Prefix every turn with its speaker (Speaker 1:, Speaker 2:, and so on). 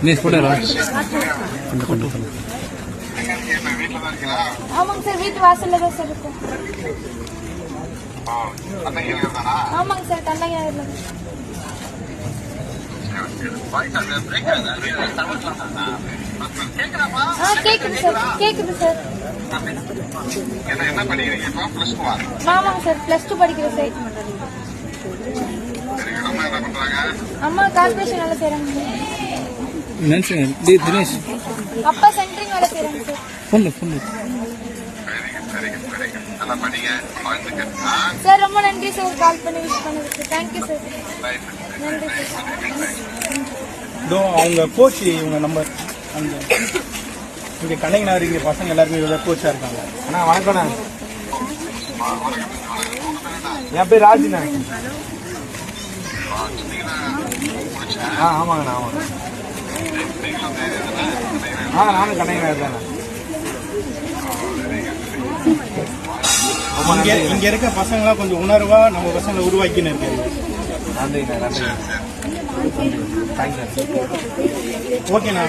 Speaker 1: நீ போட்டா
Speaker 2: ஆமாங்க சார் வீட்டு வாசல்ல தான் சார் இருக்கும் ஆமாங்க சார் ஆ கேக்குது சார் கேக்குது சார் ஆமாங்க சார். பிளஸ் டூ படிக்கிற சார்
Speaker 3: அம்மா
Speaker 2: கார்பரேஷன் வேலை செய்யறாங்க அப்பா சென்ட்ரிங் வேலை செய்யறாங்க சார்
Speaker 3: சரிங்க நல்லா படிங்க வாழ்த்துக்கள்
Speaker 2: சார் ரொம்ப நன்றி சார் கால் பண்ணி விஷ் பண்ணதுக்கு. தேங்க்யூ சார் நன்றி
Speaker 4: இதோ அவங்க கோச் இவங்க நம்ம அந்த இங்கே கண்ணகினார் இங்கே பசங்க எல்லாருமே இவ்வளோ கோச்சாக இருக்காங்க. அண்ணா வணக்கம்ண்ணா என் பேர் ராஜுண்ணா ஆ ஆமாங்கண்ணா ஆமாங்க ஆ நானும் கண்ணகினார் தானே. இங்கே இங்கே இருக்க பசங்களாம் கொஞ்சம் உணர்வா நம்ம பசங்களை உருவாக்கின்னு இருக்காங்க. நன்றிண்ணா நன்றி தேங்க்ஸ் ஓகேண்ணா.